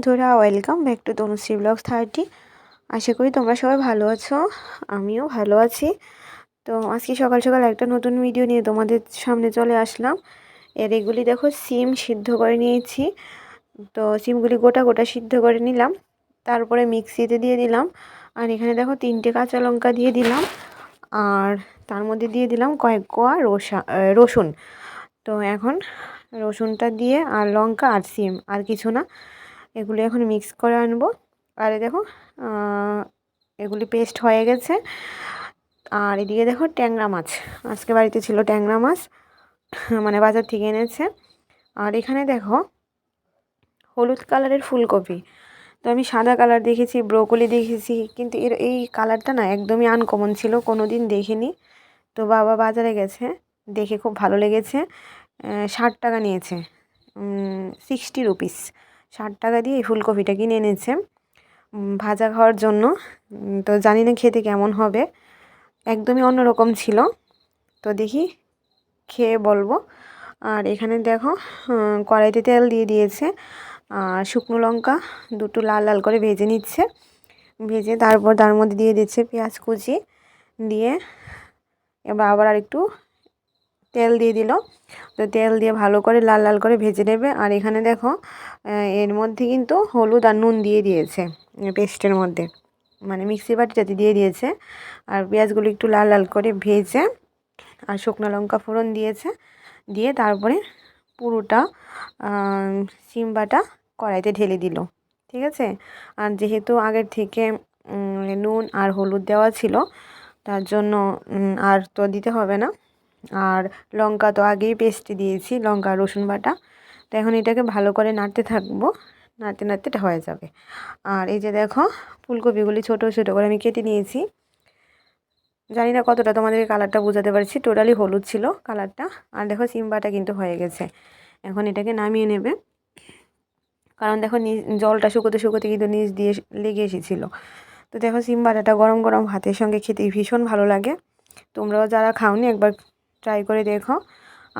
বন্ধুরা welcome back to Tanushree blogs thirty আশা করি তোমরা সবাই ভালো আছো, আমিও ভালো আছি। তো আজকে সকাল সকাল একটা নতুন ভিডিও নিয়ে তোমাদের সামনে চলে আসলাম। এর এগুলি দেখো, সিম সিদ্ধ করে নিয়েছি। তো সিমগুলি গোটা গোটা সিদ্ধ করে নিলাম। তারপরে মিক্সিতে দিয়ে দিলাম। আর এখানে দেখো, তিনটে কাঁচা লঙ্কা দিয়ে দিলাম। আর তার মধ্যে দিয়ে দিলাম কয়েক কোয়া রসা রসুন। তো এখন রসুনটা দিয়ে আর লঙ্কা আর সিম, আর কিছু না। এগুলি এখন মিক্স করে আনব। আর দেখো এগুলি পেস্ট হয়ে গেছে। আর এদিকে দেখো ট্যাংরা মাছ। আজকে বাড়িতে ছিল ট্যাংরা মাছ মানে বাজার থেকে এনেছে। আর এখানে দেখো, হলুদ কালারের ফুলকপি। তো আমি সাদা কালার দেখেছি, ব্রোকলি দেখেছি, কিন্তু এর, এই কালারটা না একদমই আনকমন ছিল কোনো দিন দেখিনি। তো বাবা বাজারে গেছে, দেখে খুব ভালো লেগেছে। ষাট টাকা নিয়েছে সিক্সটি রুপিস ষাট টাকা দিয়ে এই ফুলকপিটা কিনে এনেছে। ভাজা খাওয়ার জন্য। তো জানি না খেতে কেমন হবে। একদমই অন্যরকম ছিল। তো দেখি খেয়ে বলব। আর এখানে দেখো কড়াইতে তেল দিয়ে দিয়েছে। আর শুকনো লঙ্কা দুটো লাল লাল করে ভেজে নিচ্ছে। ভেজে তারপর তার মধ্যে দিয়ে দিচ্ছে পেঁয়াজ কুচি। দিয়ে এবার আবার আর একটু তেল দিয়ে দিল। তো তেল দিয়ে ভালো করে লাল লাল করে ভেজে নেবে। আর এখানে দেখো এর মধ্যে কিন্তু হলুদ আর নুন দিয়ে দিয়েছে পেস্টের মধ্যে। মানে মিক্সি বাটিটাতে দিয়ে দিয়েছে। আর পেঁয়াজগুলো একটু লাল লাল করে ভেজে আর শুকনো লঙ্কা ফোড়ন দিয়েছে। দিয়ে তারপরে পুরোটা সিম বাটা কড়াইতে ঢেলে দিল। ঠিক আছে? আর যেহেতু আগের থেকে নুন আর হলুদ দেওয়া ছিল, তার জন্য আর তো দিতে হবে না। আর লঙ্কা তো আগেই পেস্টে দিয়েছি, লঙ্কা, রসুন বাটা। তো এখন এটাকে ভালো করে নাড়তে থাকব, নাড়তে নাড়তে এটা হয়ে যাবে। আর এই যে দেখো, ফুলকপিগুলি ছোটো ছোটো করে আমি কেটে নিয়েছি। জানি না কতটা তোমাদেরকে কালারটা বোঝাতে পারছি, টোটালি হলুদ ছিল কালারটা। আর দেখো সিম্বাটা কিন্তু হয়ে গেছে। এখন এটাকে নামিয়ে নেবে। কারণ দেখো নিজ জলটা শুকোতে শুকোতে কিন্তু নিচ দিয়ে লেগে এসেছিল। তো দেখো সিম্বাটাটা গরম গরম ভাতের সঙ্গে খেতে ভীষণ ভালো লাগে। তোমরাও যারা খাওনি, একবার ট্রাই করে দেখো।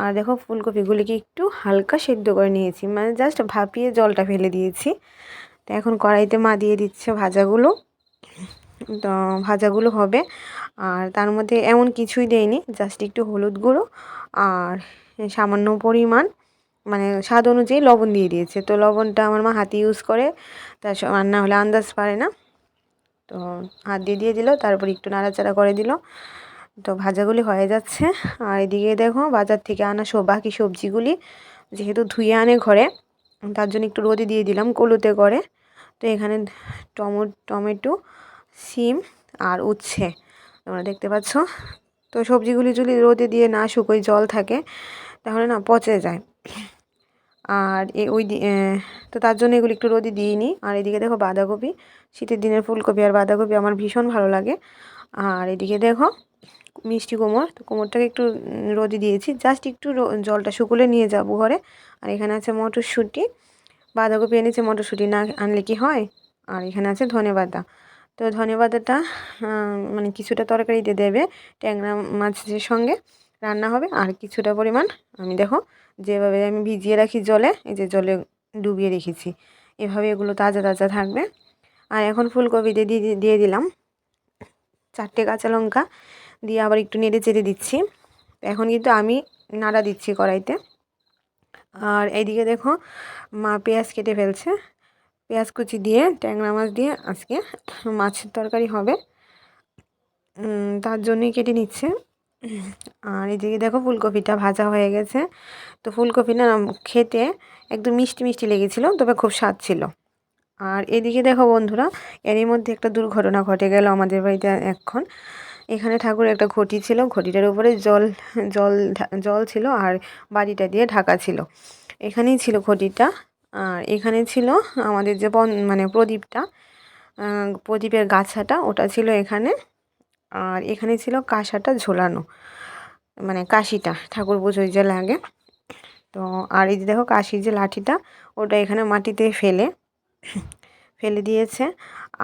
আর দেখো ফুলকপিগুলিকে একটু হালকা সেদ্ধ করে নিয়েছি মানে জাস্ট ভাপিয়ে জলটা ফেলে দিয়েছি। তো এখন কড়াইতে মা দিয়ে দিচ্ছে ভাজাগুলো। তো ভাজাগুলো হবে। আর তার মধ্যে এমন কিছুই দেয়নি জাস্ট একটু হলুদ গুঁড়ো আর সামান্য পরিমাণ মানে স্বাদ অনুযায়ী লবণ দিয়ে দিয়েছে। তো লবণটা আমার মা হাতে ইউজ করে তার রান্না হলে আন্দাজ পারে না। তো হাত দিয়ে দিয়ে দিল, তারপর একটু নাড়াচাড়া করে দিল। তো ভাজাগুলি হয়ে যাচ্ছে। আর এদিকে দেখো বাজার থেকে আনা সব বাকি সবজিগুলি যেহেতু ধুয়ে আনে ঘরে, তার জন্য একটু রোদে দিয়ে দিলাম কলুতে করে। তো এখানে টমো, টমেটো, সিম আর উচ্ছে তোমরা দেখতে পাচ্ছ। তো সবজিগুলি যদি রোদে দিয়ে না শুকোয়, জল থাকে, তাহলে না পচে যায়। আর এ ওই তো তার জন্য এগুলি একটু রোদে দিইনি আর এদিকে দেখো বাঁধাকপি, শীতের দিনের ফুলকপি আর বাঁধাকপি আমার ভীষণ ভালো লাগে। আর এদিকে দেখো মিষ্টি কোমর, তো কোমরটাকে একটু রোদে দিয়েছি। জাস্ট একটু জলটা শুকুলে নিয়ে যাব ঘরে। আর এখানে আছে মটরশুঁটি। বাঁধাকপি এনেছে মটরশুঁটি। না আনলে কি হয়? আর এখানে আছে ধনে পাতা। তো ধনে পাতাটা মানে কিছুটা তরকারিতে দেবে। ট্যাংরা মাছের সঙ্গে রান্না হবে। আর কিছুটা পরিমাণ, আমি দেখো, যেভাবে আমি ভিজিয়ে রাখি জলে, এই যে জলে ডুবিয়ে রেখেছি, এভাবে এগুলো তাজা তাজা থাকবে। আর এখন ফুলকপিতে দিয়ে দিয়ে দিলাম চারটে কাঁচা লঙ্কা। দিয়ে আবার একটু নেড়ে চেড়ে দিচ্ছি। এখন কিন্তু আমি নাড়া দিচ্ছি কড়াইতে। আর এইদিকে দেখো, মা পেঁয়াজ কেটে ফেলছে। পেঁয়াজ কুচি দিয়ে, ট্যাংরা মাছ দিয়ে আজকে মাছের তরকারি হবে। তার জন্যই কেটে নিচ্ছে। আর এদিকে দেখো, ফুলকপিটা ভাজা হয়ে গেছে। তো ফুলকপি না, খেতে একদম মিষ্টি মিষ্টি লেগেছিলো, তবে খুব স্বাদ ছিল। আর এদিকে দেখো বন্ধুরা, এরই মধ্যে একটা দুর্ঘটনা ঘটে গেল আমাদের বাড়িতে এখন। এখানে ঠাকুরের একটা ঘটি ছিল, ঘটিটার উপরে জল জল জল ছিল আর বাড়িটা দিয়ে ঢাকা ছিল। এখানেই ছিল ঘটিটা। আর এখানে ছিল আমাদের যে মানে প্রদীপটা প্রদীপের গাছাটা, ওটা ছিল এখানে। আর এখানে ছিল কাঁসাটা ঝোলানো মানে কাশিটা, ঠাকুর পুজোয় যে লাগে। তো, আর এই যে দেখো কাশির যে লাঠিটা, ওটা এখানে মাটিতে ফেলে ফেলে দিয়েছে।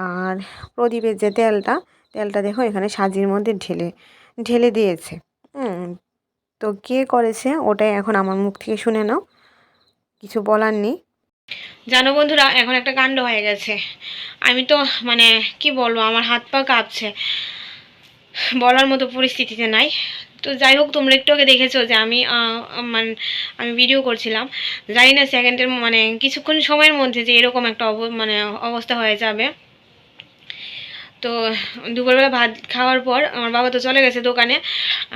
আর প্রদীপের যে তেলটা তেলটা দেখো এখানে সাজির মধ্যে ঢেলে ঢেলে দিয়েছে। তো কে করেছে ওটাই এখন আমার মুখ থেকে শুনে নাও। কিছু বলার নেই। জানো বন্ধুরা, এখন একটা কাণ্ড হয়ে গেছে। আমি তো মানে কি বলব, আমার হাত পা কাঁপছে। বলার মতো পরিস্থিতিতে নাই। তো যাই হোক, তোমরা একটু আগে দেখেছ যে আমি মানে আমি ভিডিও করছিলাম। জানি না সেকেন্ডের মানে কিছুক্ষণ সময়ের মধ্যে যে এরকম একটা মানে অবস্থা হয়ে যাবে। তো দুপুরবেলা ভাত খাওয়ার পর আমার বাবা তো চলে গেছে দোকানে,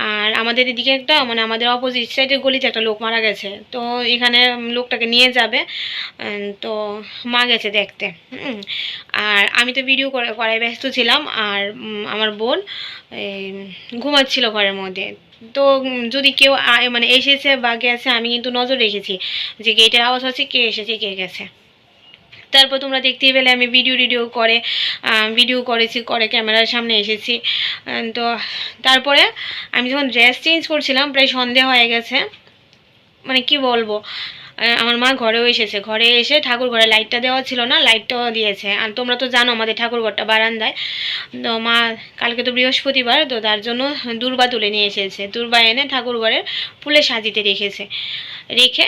আর আমাদের এদিকে একটা মানে আমাদের অপোজিট সাইডের গলিতে একটা লোক মারা গেছে। তো এখানে লোকটাকে নিয়ে যাবে তো মা গেছে দেখতে আর আমি তো ভিডিও করে করাই ব্যস্ত ছিলাম, আর আমার বোন ঘুমাচ্ছিল ঘরের মধ্যে। তো যদি কেউ মানে এসেছে বা গেছে, আমি কিন্তু নজর রেখেছি যে গেটের আওয়াজ হচ্ছে কে এসেছে, কে গেছে। তারপর তোমরা দেখতেই পেলে আমি ভিডিও টিডিও করে ভিডিও করেছি, করে ক্যামেরার সামনে এসেছি। তো তারপরে আমি যখন ড্রেস চেঞ্জ করছিলাম, প্রায় সন্ধে হয়ে গেছে। মানে কি বলব? আমার মা ঘরেও এসেছে। ঘরে এসে ঠাকুর ঘরে লাইটটা দেওয়া ছিল না লাইটটাও দিয়েছে। আর তোমরা তো জানো আমাদের ঠাকুর ঘরটা বারান্দায়। তো মা, কালকে তো বৃহস্পতিবার, তো তার জন্য দুর্বা তুলে নিয়ে এসেছে। দুর্বা এনে ঠাকুর ঘরের ফুলে সাজিতে রেখেছে। রেখে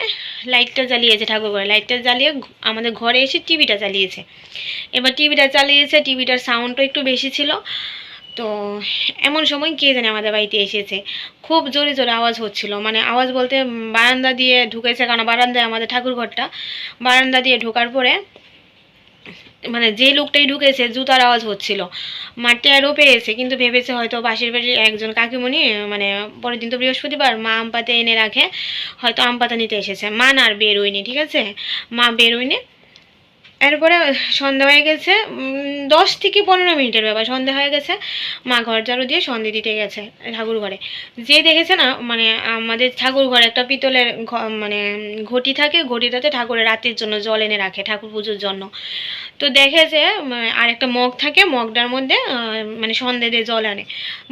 লাইটটা জ্বালিয়েছে ঠাকুর ঘরে লাইটটা জ্বালিয়ে আমাদের ঘরে এসে টিভিটা চালিয়েছে এবার টিভিটা চালিয়েছে টিভিটার সাউন্ডটা একটু বেশি ছিল। তো এমন সময় কে জানে আমাদের বাড়িতে এসেছে। খুব জোরে জোরে আওয়াজ হচ্ছিল। মানে আওয়াজ বলতে বারান্দা দিয়ে ঢুকেছে কারণ বারান্দায় আমাদের ঠাকুর ঘরটা বারান্দা দিয়ে ঢোকার পরে মানে যে লোকটাই ঢুকেছে, জুতার আওয়াজ হচ্ছিল। মাঠে আরও পেয়েছে, কিন্তু ভেবেছে হয়তো পাশের বাড়ির একজন কাকিমণি মানে পরের দিন তো বৃহস্পতিবার, মা আম পাতা এনে রাখে, হয়তো আম পাতা নিতে এসেছে। মা না আর বেরোয়নি, ঠিক আছে? মা বেরোয়নি। এরপরে সন্ধ্যা হয়ে গেছে দশ থেকে পনেরো মিনিটের ব্যাপার। সন্ধ্যা হয়ে গেছে, মা ঘর ঝাড়ু দিয়ে সন্ধে দিতে গেছে ঠাকুর ঘরে। যে দেখেছে না মানে আমাদের ঠাকুর ঘরে একটা পিতলের মানে ঘটি থাকে, ঘটিটাতে ঠাকুরের রাতের জন্য জল এনে রাখে, ঠাকুর পুজোর জন্য। তো দেখে যে আর একটা মগ থাকে, মগটার মধ্যে মানে সন্ধে দিয়ে জল আনে।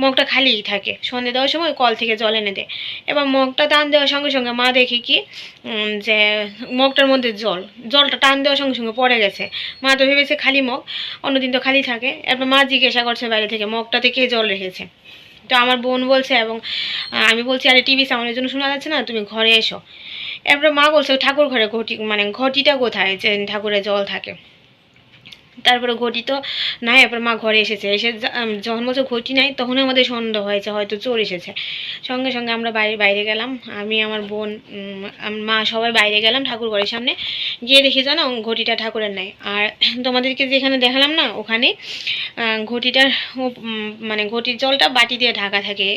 মগটা খালিই থাকে, সন্ধে দেওয়ার সময় কল থেকে জল এনে দেয়। এবার মগটা টান দেওয়ার সঙ্গে সঙ্গে মা দেখে কি যে মগটার মধ্যে জল, জলটা টান দেওয়ার সঙ্গে সঙ্গে পড়ে গেছে মা তো ভেবেছে খালি মগ, অন্যদিন তো খালি থাকে। এরপর মা জিজ্ঞাসা করছে বাইরে থেকে, মগটাতে কে জল রেখেছে? তো আমার বোন বলছে এবং আমি বলছি, আরে, টিভি সাউন্ডের জন্য শোনা যাচ্ছে না, তুমি ঘরে এসো। এরপরে মা বলছে, ঠাকুর ঘরে ঘটি মানে ঘটিটা কোথায়? যে ঠাকুরের জল থাকে। তারপরে ঘটি তো নাই এরপর মা ঘরে এসেছে। এসে যখন বলছে ঘটি নাই তখন আমাদের সন্দেহ হয়েছে, হয়তো চোর এসেছে। সঙ্গে সঙ্গে আমরা বাইরে বাইরে গেলাম। আমি, আমার বোন মা সবাই বাইরে গেলাম ঠাকুর ঘরের সামনে। গিয়ে দেখি, জানো, ঘটিটা ঠাকুরের নাই। আর তোমাদেরকে যেখানে দেখালাম না, ওখানে ঘটিটার মানে ঘটির জলটা বাটি দিয়ে ঢাকা থাকে।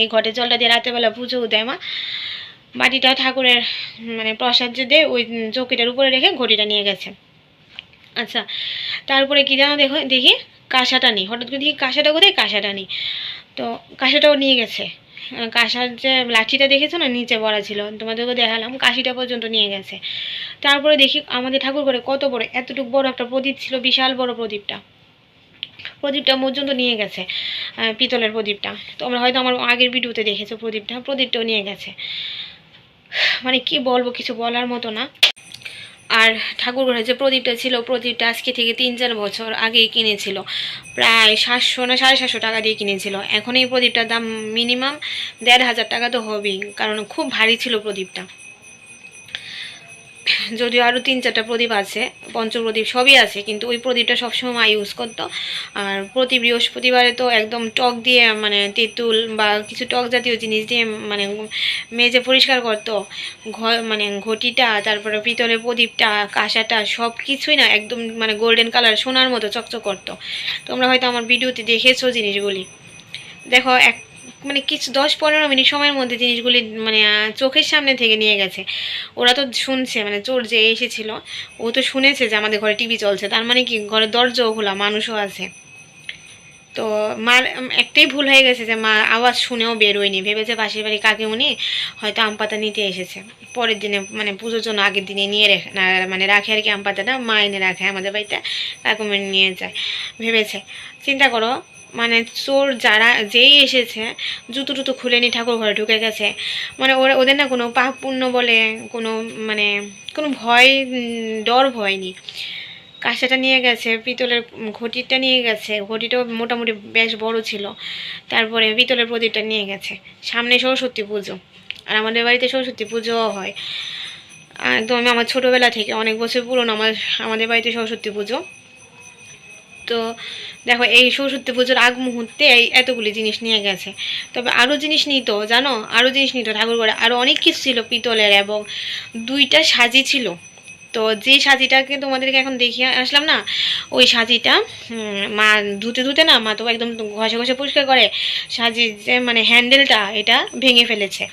এই ঘটের জলটা দিয়ে রাতেরবেলা পুজো দেয় মা। বাটিটা ঠাকুরের মানে প্রসাদ যে দেয়, ওই চৌকিটার উপরে রেখে ঘটিটা নিয়ে গেছে। আচ্ছা তারপরে কী যেন দেখো, দেখি কাঁসাটা নেই, হঠাৎ করে দেখি কাঁসাটা কোথায়? কাঁসাটা নেই। তো কাঁসাটাও নিয়ে গেছে। কাঁসার যে লাঠিটা দেখেছ না, নিচে বড়া ছিল তোমাদেরকে দেখালাম, কাশিটা পর্যন্ত নিয়ে গেছে। তারপরে দেখি আমাদের ঠাকুর করে কত বড়, এতটুকু বড় একটা প্রদীপ ছিল, বিশাল বড় প্রদীপটা। প্রদীপটা পর্যন্ত নিয়ে গেছে পিতলের প্রদীপটা। তোমরা হয়তো আমার আগের ভিডিওতে দেখেছ প্রদীপটা, প্রদীপটাও নিয়ে গেছে। মানে কি বলব, কিছু বলার মতো না। আর ঠাকুর ঘরে যে প্রদীপটা ছিল, প্রদীপটা আজকে থেকে তিন চার বছর আগেই কিনেছিল। প্রায় সাতশো না সাড়ে সাতশো টাকা দিয়ে কিনেছিল। এখন এই প্রদীপটার দাম মিনিমাম দেড় হাজার টাকা তো হবেই, কারণ খুব ভারী ছিল প্রদীপটা। যদিও আরও তিন চারটা প্রদীপ আছে, পঞ্চপ্রদীপ সবই আছে, কিন্তু ওই প্রদীপটা সবসময় মা ইউজ করতো। আর প্রতি বৃহস্পতিবারে তো একদম টক দিয়ে মানে তেঁতুল বা কিছু টক জাতীয় জিনিস দিয়ে মানে মেজে পরিষ্কার করতো। ঘর মানে ঘটিটা, তারপরে পিতলের প্রদীপটা, কাঁসাটা সব কিছুই না একদম মানে গোল্ডেন কালার সোনার মতো চকচক করতো। তোমরা হয়তো আমার ভিডিওতে দেখেছ জিনিসগুলি। দেখো, এক মানে কিছু দশ পনেরো মিনিট সময়ের মধ্যে জিনিসগুলি মানে চোখের সামনে থেকে নিয়ে গেছে। ওরা তো শুনছে মানে চোর যে এসেছিল, ও তো শুনেছে যে আমাদের ঘরে টিভি চলছে। তার মানে কি, ঘরে দরজাও খোলা, মানুষও আছে। তো মার একটাই ভুল হয়ে গেছে যে মা আওয়াজ শুনেও বেরোয়নি ভেবেছে পাশের বাড়ি কাকে উনি হয়তো আম পাতা নিতে এসেছে। পরের দিনে মানে পুজোর জন্য আগের দিনে নিয়ে রেখে মানে রাখে আর কি আম পাতাটা, মা এনে রাখে আমাদের বাড়িতে কাকুমে নিয়ে যায়। ভেবেছে, চিন্তা করো মানে চোর যারা যেই এসেছে, জুতো টুতো খুলে নি ঠাকুর ঘরে ঢুকে গেছে। মানে ওরা, ওদের না কোনো পাপ পুণ্য বলে কোনো মানে কোনো ভয় ডর ভয় নেই কাঁসাটা নিয়ে গেছে, পিতলের ঘটিটা নিয়ে গেছে, ঘটিটাও মোটামুটি বেশ বড় ছিল। তারপরে পিতলের প্রদীপটা নিয়ে গেছে। সামনে সরস্বতী পুজো, আর আমাদের বাড়িতে সরস্বতী পুজোও হয়। একদম আমার ছোটোবেলা থেকে অনেক বছর পুরনো আমার, আমাদের বাড়িতে সরস্বতী পুজো। তো দেখো এই সরস্বতী পুজোর আগ মুহূর্তে এই এতগুলি জিনিস নিয়ে গেছে। তবে আরও জিনিস নিত জানো? আরও জিনিস নিত ঠাকুর ঘরে। আরও অনেক কিছু ছিল পিতলের এবং দুইটা সাজি ছিল। তো যে সাজিটাকে তোমাদেরকে এখন দেখিয়ে আসলাম না, ওই সাজিটা মা ধুতে ধুতে না মা তো একদম ঘষে ঘষে পরিষ্কার করে সাজি যে মানে হ্যান্ডেলটা এটা ভেঙে ফেলেছে।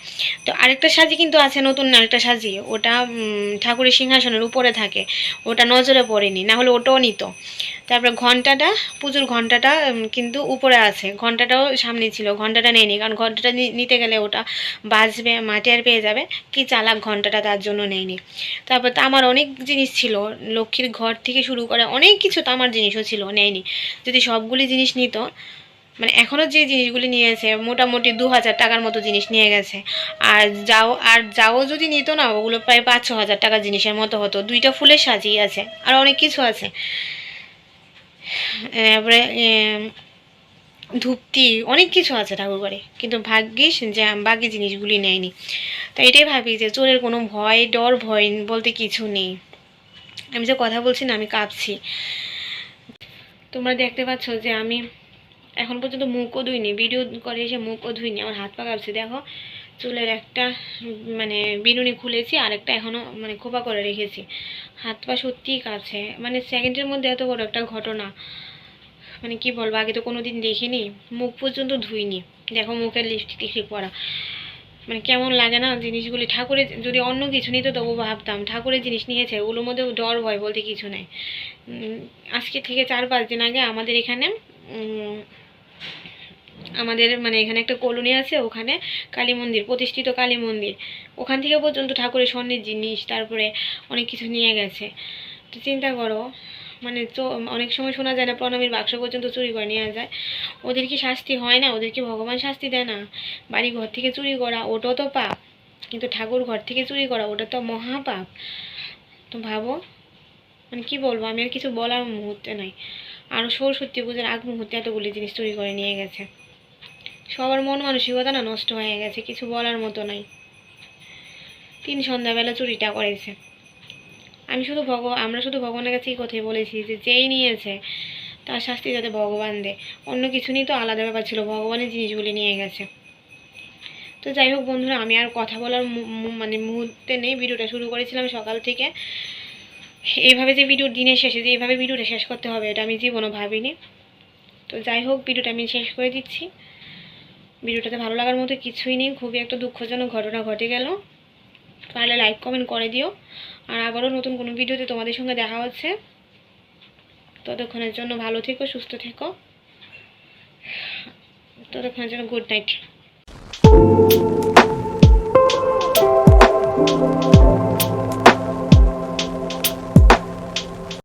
তো আরেকটা সাজি কিন্তু আছে, নতুন আরেকটা সাজি, ওটা ঠাকুরের সিংহাসনের উপরে থাকে, ওটা নজরে পড়েনি, না হলে ওটাও নিত। তারপরে ঘন্টাটা, পুজোর ঘন্টাটা কিন্তু উপরে আছে, ঘন্টাটাও সামনে ছিল, ঘন্টাটা নেয়নি, কারণ ঘন্টাটা নিতে গেলে ওটা বাজবে মাটি আর পেয়ে যাবে, কি চালাক ঘন্টাটা তার জন্য নেয়নি। তারপর তামার অনেক জিনিস ছিল। লক্ষ্মীর ঘর থেকে শুরু করে অনেক কিছু তামার জিনিসও ছিল, নেয়নি। যদি সবগুলি জিনিস নিত মানে এখনও যে জিনিসগুলি নিয়েছে মোটামুটি দু হাজার টাকার মতো জিনিস নিয়ে গেছে। আর যাও আর যাও যদি নিত না, ওগুলো প্রায় পাঁচ, ছ হাজার টাকার জিনিসের মতো হতো। দুইটা ফুলের সাজিয়ে আছে, আর অনেক কিছু আছে। তারপরে ধূপটি, অনেক কিছু আছে ঠাকুর ঘরে কিন্তু ভাগ্যিস যে, বাকি জিনিসগুলি নেয়নি। তাই এটাই ভাবি যে চোরের কোনো ভয়, ডর, ভয় বলতে কিছু নেই। আমি যে কথা বলছি না, আমি কাঁপছি তোমরা দেখতে পাচ্ছ যে আমি এখন পর্যন্ত মুখও ধুইনি ভিডিও করে এসে মুখও ধুইনি, আমার হাত পা কাঁপছে। দেখো, চুলের একটা মানে বিনুনি খুলেছি, আর একটা এখনও মানে খোপা করে রেখেছি। হাত পা সত্যিই কাছে মানে সেকেন্ডের মধ্যে এত বড় একটা ঘটনা। মানে কি বলব, আগে তো কোনো দিন দেখিনি, মুখ পর্যন্ত ধুইনি। দেখো, মুখের লিপস্টিক পরা মানে কেমন লাগে না জিনিসগুলি? ঠাকুরের যদি অন্য কিছু নিত তবু ভাবতাম। ঠাকুরের জিনিস নিয়েছে, ওগুলোর মধ্যে ডর, ভয় বলতে কিছু নেই। আজকে থেকে চার পাঁচ দিন আগে আমাদের এখানে আমাদের মানে এখানে একটা কলোনি আছে, ওখানে কালী মন্দির, প্রতিষ্ঠিত কালী মন্দির। ওখান থেকে পর্যন্ত ঠাকুরের স্বর্ণের জিনিস তারপরে অনেক কিছু নিয়ে গেছে। তো চিন্তা করো মানে অনেক সময় শোনা যায় না, প্রণামীর বাক্স পর্যন্ত চুরি করে নিয়ে যায়। ওদের কি শাস্তি হয় না? ওদের কি ভগবান শাস্তি দেয় না? বাড়ি ঘর থেকে চুরি করা ওটাও তো পাপ। কিন্তু ঠাকুর ঘর থেকে চুরি করা, ওটা তো মহাপাপ। তো ভাবো মানে কি বলব, আমি আর কিছু বলার মুহূর্তে নাই। আর সরস্বতী পুজোর আগ মুহূর্তে এতগুলি জিনিস চুরি করে নিয়ে গেছে। সবার মন মানসিকতা না নষ্ট হয়ে গেছে, কিছু বলার মতো নাই। তিন সন্ধ্যাবেলা চুরিটা করেছে। আমি শুধু ভগবান আমরা শুধু ভগবানের কাছে এই কথাই বলেছি যে যেই নিয়েছে, তার শাস্তি যাতে ভগবান দেয়। অন্য কিছু নিয়ে তো আলাদা ব্যাপার ছিল, ভগবানের জিনিসগুলি নিয়ে গেছে। তো যাই হোক বন্ধুরা, আমি আর কথা বলার মানে মুহূর্তে নেই, ভিডিওটা শুরু করেছিলাম সকাল থেকে। এইভাবে যে ভিডিওর দিনের শেষে, যে এইভাবে ভিডিওটা শেষ করতে হবে, এটা আমি জীবনও ভাবিনি। তো যাই হোক, ভিডিওটা আমি শেষ করে দিচ্ছি। ভিডিওটাতে ভালো লাগার মতো কিছুই নেই, খুবই একটা দুঃখজনক ঘটনা ঘটে গেল। তাহলে লাইক কমেন্ট করে দিও। আর আবারও নতুন কোনো ভিডিওতে তোমাদের সঙ্গে দেখা হচ্ছে। ততক্ষণের জন্য ভালো থেকো, সুস্থ থেকো। ততক্ষণের জন্য গুড নাইট